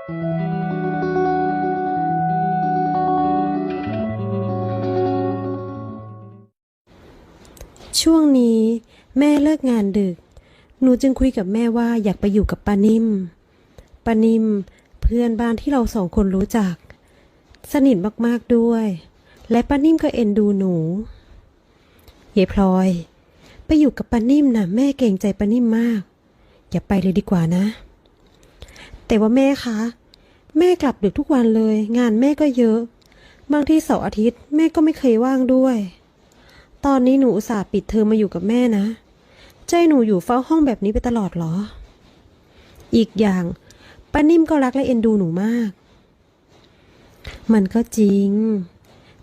ช่วงนี้แม่เลิกงานดึก หนูจึงคุยกับแม่ว่าอยากไปอยู่กับป้านิ่มป้านิ่มเพื่อนบ้านที่เราสองคนรู้จัก สนิทมากๆด้วย และป้านิ่มก็เอ็นดูหนูเยายพลอย ไปอยู่กับป้านิ่มนะแม่เกรงใจป้านิ่มมาก อย่าไปเลยดีกว่านะ แต่ว่าแม่คะ แม่กลับดึกทุกวันเลย งานแม่ก็เยอะ บางที่เสาร์อาทิตย์แม่ก็ไม่เคยว่างด้วย ตอนนี้หนูอุตส่าห์ปิดเทอมมาอยู่กับแม่นะ ใจหนูอยู่เฝ้าห้องแบบนี้ไปตลอดเหรอ อีกอย่างป้านิ่มก็รักและเอ็นดูหนูมาก มันก็จริง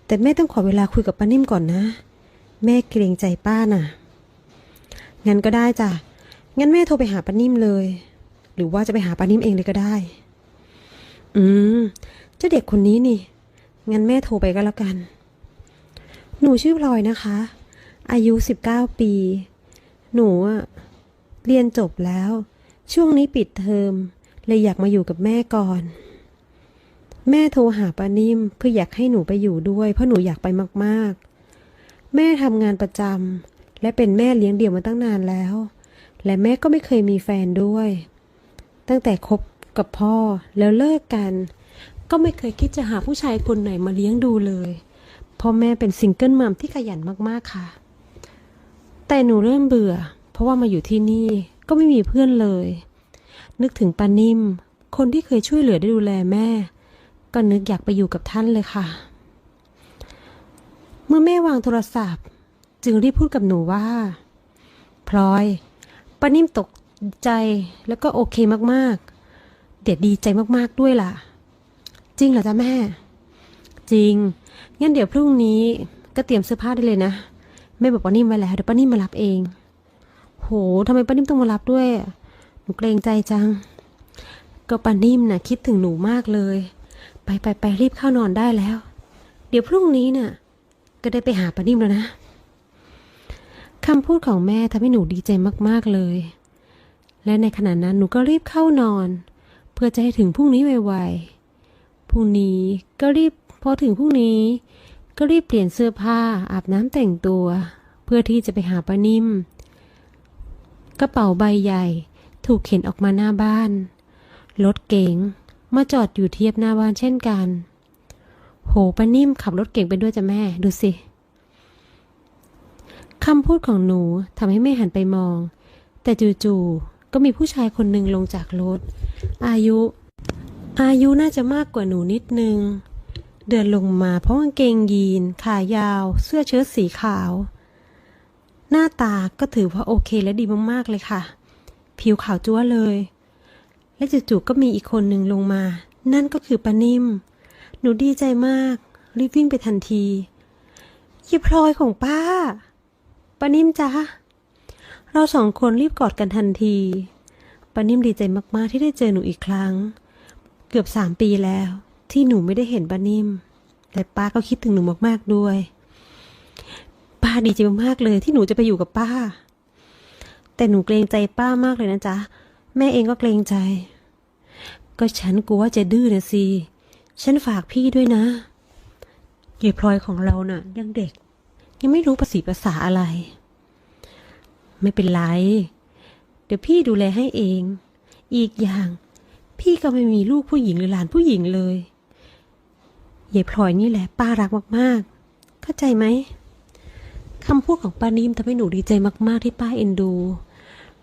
แต่แม่ต้องขอเวลาคุยกับป้านิ่มก่อนนะ แม่เกรงใจป้าน่ะ งั้นก็ได้จ้ะ งั้นแม่โทรไปหาป้านิ่มเลย หรือว่าจะไปหาป้านิ่มเองเลยก็ได้ อืมเจ้าเด็กคนนี้นี่ งั้นแม่โทรไปก็แล้วกัน หนูชื่อพลอยนะคะ อายุ19ปี หนูอะเรียนจบแล้ว ช่วงนี้ปิดเทอมเลยอยากมาอยู่กับแม่ก่อน แม่โทรหาป้านิ่มเพื่ออยากให้หนูไปอยู่ด้วย เพราะหนูอยากไปมากๆ แม่ทำงานประจำและเป็นแม่เลี้ยงเดี่ยวมาตั้งนานแล้ว และแม่ก็ไม่เคยมีแฟนด้วย ตั้งแต่คบกับพ่อแล้วเลิกกัน ก็ไม่เคยคิดจะหาผู้ชายคนไหนมาเลี้ยงดูเลยพราะแม่เป็นซิงเกิลมัมที่ขยันมากๆค่ะ แต่หนูเริ่มเบื่อ เพราะว่ามาอยู่ที่นี่ก็ไม่มีเพื่อนเลย นึกถึงปานิ่ม คนที่เคยช่วยเหลือได้ดูแลแม่ ก็นึกอยากไปอยู่กับท่านเลยค่ะ เมื่อแม่วางโทรศัพท์ จึงรีบพูดกับหนูว่า พลอยปานิ่มตก ใจแล้วก็โอเคมากๆ เดี๋ยวดีใจมากๆด้วยล่ะ จริงเหรอจ๊ะแม่ จริง งั้นเดี๋ยวพรุ่งนี้ก็เตรียมเสื้อผ้าได้เลยนะ แม่บอกป้านิ่มไว้แล้วเดี๋ยวป้านิ่มมารับเอง โหทำไมป้านิ่มต้องมารับด้วย หนูเกรงใจจัง ก็ป้านิ่มน่ะคิดถึงหนูมากเลย ไปไปไปรีบเข้านอนได้แล้ว เดี๋ยวพรุ่งนี้น่ะก็ได้ไปหาป้านิ่มแล้วนะคำพูดของแม่ทำให้หนูดีใจมาก ๆ เลย และในขณะนั้นหนูก็รีบเข้านอน เพื่อจะให้ถึงพรุ่งนี้ไวๆพรุ่งนี้ก็รีบพอถึงพรุ่งนี้ ก็รีบเปลี่ยนเสื้อผ้าอาบน้ำแต่งตัว เพื่อที่จะไปหาป้านิ่ม กระเป๋าใบใหญ่ ถูกเข็นออกมาหน้าบ้านรถเก๋งมาจอดอยู่เทียบหน้าบ้านเช่นกัน โหป้านิ่มขับรถเก๋งไปด้วยจ้ะแม่ ดูสิคำพูดของหนูทำให้แม่หันไปมอง แต่จู่ๆ ก็มีผู้ชายคนหนึ่งลงจากรถ อายุ อายุน่าจะมากกว่าหนูนิดนึง เดินลงมาเพราะกางเกงยีน ขายาว เสื้อเชิ้ตสีขาว หน้าตาก็ถือว่าโอเคและดีมากๆเลยค่ะ ผิวขาวจั๊วเลย และจู่ๆก็มีอีกคนหนึ่งลงมา นั่นก็คือป้านิ่ม หนูดีใจมาก รีบวิ่งไปทันทียีพลอยของป้าป้านิ่มจ้า เราสองคนรีบกอดกันทันทีปานิ่มดีใจมากๆที่ได้เจอหนูอีกครั้ง เกือบสามปีแล้ว ที่หนูไม่ได้เห็นปานิ่ม แต่ป้าก็คิดถึงหนูมากๆด้วย ป้าดีใจมากๆเลยที่หนูจะไปอยู่กับป้า แต่หนูเกรงใจป้ามากเลยนะจ๊ะ แม่เองก็เกรงใจ ก็ฉันกลัวว่าจะดื้อนะสิฉันฝากพี่ด้วยนะยายพลอยของเราน่ะยังเด็ก ยังไม่รู้ภาษีภาษาอะไร ไม่เป็นไร เดี๋ยวพี่ดูแลให้เอง อีกอย่าง พี่ก็ไม่มีลูกผู้หญิงหรือหลานผู้หญิงเลยยายพลอยนี่แหละป้ารักมากๆ เข้าใจไหมคำพูดของป้านิ่มทำให้หนูดีใจมากๆที่ป้าเอ็นดู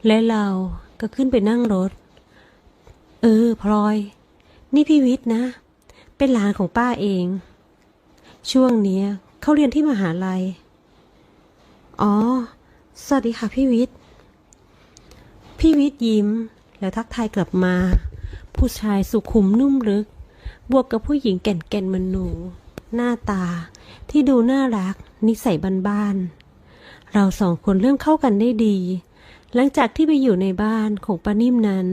และเราก็ขึ้นไปนั่งรถ เออ พลอย นี่พี่วิทย์นะ เป็นหลานของป้าเอง ช่วงเนี้ยเขาเรียนที่มหาลัย อ๋อ สวัสดีค่ะพี่วิทย์พี่วิทย์ยิ้ม แล้วทักทายกลับมา ผู้ชายสุขุมนุ่มลึก บวกกับผู้หญิงแก่นๆเหมันหนู หน้าตาที่ดูน่ารัก นิสัยบ้านๆเราสองคนเริ่มเข้ากันได้ดี หลังจากที่ไปอยู่ในบ้านของป้านิ่มนั้น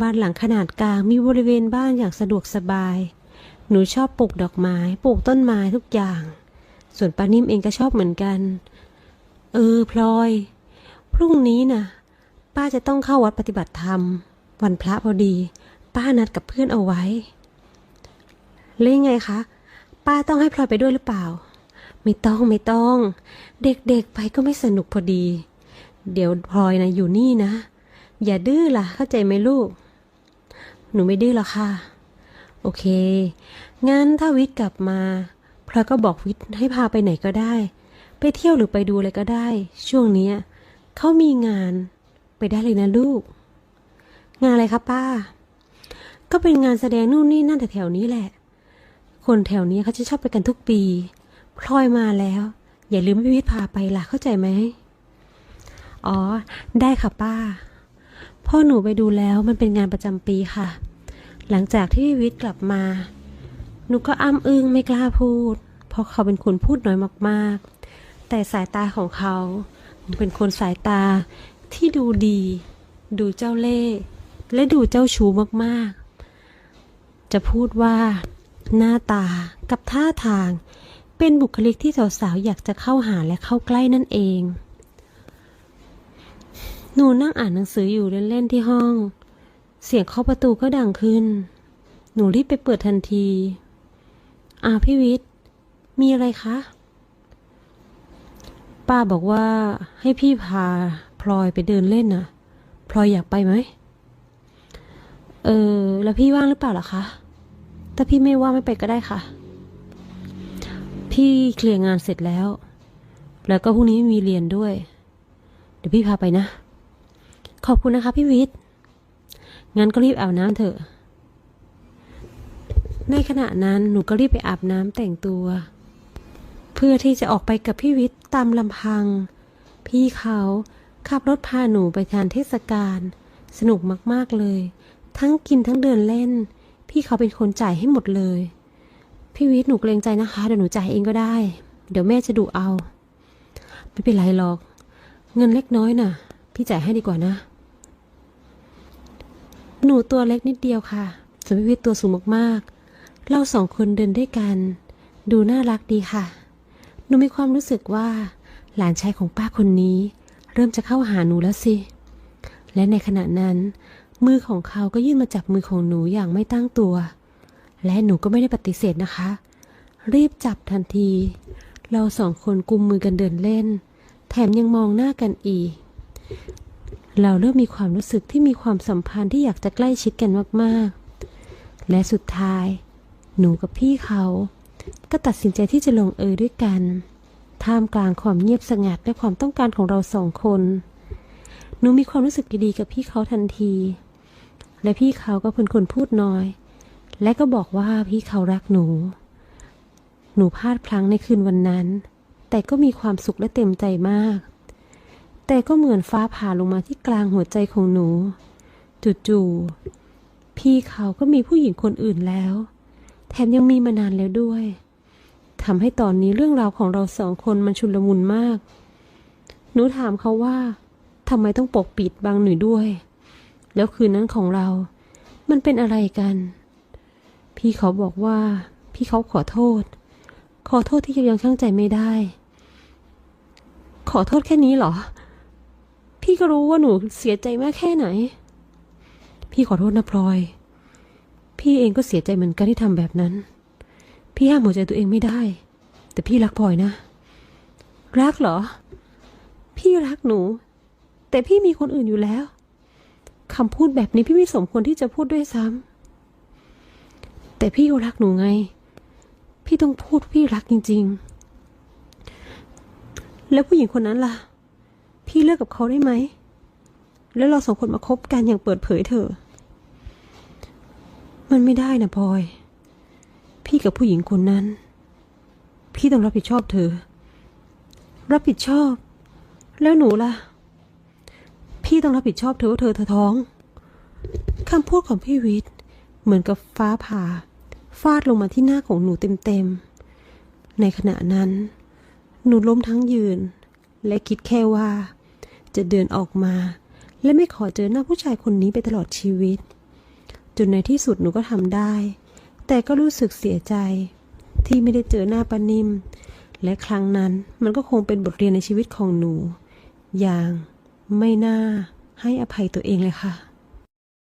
บ้านหลังขนาดกลางมีบริเวณบ้านอย่างสะดวกสบาย หนูชอบปลูกดอกไม้ ปลูกต้นไม้ทุกอย่าง ส่วนป้านิ่มเองก็ชอบเหมือนกัน เออ พลอย พรุ่งนี้น่ะ ป้าจะต้องเข้าวัดปฏิบัติธรรม วันพระพอดี ป้านัดกับเพื่อนเอาไว้ แล้วยังไงคะ ป้าต้องให้พลอยไปด้วยหรือเปล่า ไม่ต้องไม่ต้อง เด็กๆไปก็ไม่สนุกพอดี เดี๋ยวพลอยนะอยู่นี่นะ อย่าดื้อล่ะ เข้าใจไหมลูก หนูไม่ดื้อหรอกค่ะ โอเค งั้นถ้าวิทย์กลับมาพลอยก็บอกวิทย์ให้พาไปไหนก็ได้ ไปเที่ยวหรือไปดูอะไรก็ได้ ช่วงนี้เขามีงานไปได้เลยนะลูก งานอะไรคะป้า ก็เป็นงานแสดงนู่นนี่นั่นแถวๆนี้แหละ คนแถวนี้เขาจะชอบไปกันทุกปี พลอยมาแล้ว อย่าลืมพี่วิทย์พาไปล่ะเข้าใจไหม อ๋อ ได้ค่ะป้า พ่อหนูไปดูแล้วมันเป็นงานประจำปีค่ะ หลังจากที่พี่วิทย์กลับมา หนูก็อ้ำอึ้งไม่กล้าพูด เพราะเขาเป็นคนพูดน้อยมากๆ แต่สายตาของเขา เป็นคนสายตาที่ดูดี ดูเจ้าเล่ห์และดูเจ้าชู้มากๆ จะพูดว่า หน้าตากับท่าทาง เป็นบุคลิกที่สาวๆอยากจะเข้าหาและเข้าใกล้นั่นเอง หนูนั่งอ่านหนังสืออยู่เล่นๆที่ห้อง เสียงเคาะประตูก็ดังขึ้น หนูรีบไปเปิดทันที อาพี่วิทย์มีอะไรคะ ป้าบอกว่าให้พี่พาพลอยไปเดินเล่นน่ะพลอยอยากไปไหม เออ แล้วพี่ว่างหรือเปล่าล่ะคะ ถ้าพี่ไม่ว่างไม่ไปก็ได้ค่ะ พี่เคลียร์งานเสร็จแล้ว แล้วก็พรุ่งนี้มีเรียนด้วย เดี๋ยวพี่พาไปนะ ขอบคุณนะคะ พี่วิทย์ งั้นก็รีบอาบน้ำเถอะ ในขณะนั้นหนูก็รีบไปอาบน้ำแต่งตัว เพื่อที่จะออกไปกับพี่วิทย์ตามลำพัง พี่เขาขับรถพาหนูไปทานเทศกาลสนุกมากๆเลย ทั้งกินทั้งเดินเล่น พี่เขาเป็นคนจ่ายให้หมดเลย พี่วิทย์หนูเกรงใจนะคะเดี๋ยวหนูจ่ายเองก็ได้ เดี๋ยวแม่จะดุเอา ไม่เป็นไรหรอก เงินเล็กน้อยน่ะ พี่จ่ายให้ดีกว่านะ หนูตัวเล็กนิดเดียวค่ะส่วนพี่วิทย์ตัวสูงมากๆ เราสองคนเดินด้วยกัน ดูน่ารักดีค่ะ หนูมีความรู้สึกว่า หลานชายของป้าคนนี้ เริ่มจะเข้าหาหนูแล้วสิ และในขณะนั้น มือของเขาก็ยื่นมาจับมือของหนูอย่างไม่ตั้งตัว และหนูก็ไม่ได้ปฏิเสธนะคะ รีบจับทันที เราสองคนกุมมือกันเดินเล่น แถมยังมองหน้ากันอีก เราเริ่มมีความรู้สึกที่มีความสัมพันธ์ที่อยากจะใกล้ชิดกันมากๆ และสุดท้าย หนูกับพี่เขา ก็ตัดสินใจที่จะลงเอยด้วยกัน ท่ามกลางความเงียบสงัดและความต้องการของเราสองคน หนูมีความรู้สึกดีๆกับพี่เขาทันที และพี่เขาก็เป็นคนพูดน้อย และก็บอกว่าพี่เขารักหนู หนูพลาดพลั้งในคืนวันนั้น แต่ก็มีความสุขและเต็มใจมาก แต่ก็เหมือนฟ้าผ่าลงมาที่กลางหัวใจของหนู จู่ๆพี่เขาก็มีผู้หญิงคนอื่นแล้ว แถมยังมีมานานแล้วด้วยทำให้ตอนนี้เรื่องราวของเราสองคนมันชุลมุนมาก หนูถามเขาว่าทำไมต้องปกปิดบังหนูด้วย แล้วคืนนั้นของเรา มันเป็นอะไรกัน พี่เขาบอกว่า พี่เขาขอโทษ ขอโทษที่ยังช่างใจไม่ได้ ขอโทษแค่นี้เหรอ พี่ก็รู้ว่าหนูเสียใจมากแค่ไหน พี่ขอโทษนะพลอย พี่เองก็เสียใจเหมือนกันที่ทำแบบนั้น พี่ห้ามหัวใจตัวเองไม่ได้ แต่พี่รักพลอยนะ รักเหรอ พี่รักหนู แต่พี่มีคนอื่นอยู่แล้วคำพูดแบบนี้พี่ไม่สมควรที่จะพูดด้วยซ้ำแต่พี่ก็รักหนูไง พี่ต้องพูดพี่รักจริง ๆ แล้วผู้หญิงคนนั้นล่ะ พี่เลิกกับเขาได้ไหม แล้วเราสองคนมาคบกันอย่างเปิดเผยเถอะ มันไม่ได้นะพลอย พี่กับผู้หญิงคนนั้น พี่ต้องรับผิดชอบเธอ รับผิดชอบ แล้วหนูล่ะ พี่ต้องรับผิดชอบเธอว่าเธอเธอท้องคำพูดของพี่วิทย์เหมือนกับฟ้าผ่า ฟาดลงมาที่หน้าของหนูเต็มๆ ในขณะนั้น หนูล้มทั้งยืน และคิดแค่ว่า จะเดินออกมา และไม่ขอเจอหน้าผู้ชายคนนี้ไปตลอดชีวิต จนในที่สุดหนูก็ทำได้ แต่ก็รู้สึกเสียใจ ที่ไม่ได้เจอหน้าปานิม และครั้งนั้นมันก็คงเป็นบทเรียนในชีวิตของหนู อย่างไม่น่าให้อภัยตัวเองเลยค่ะ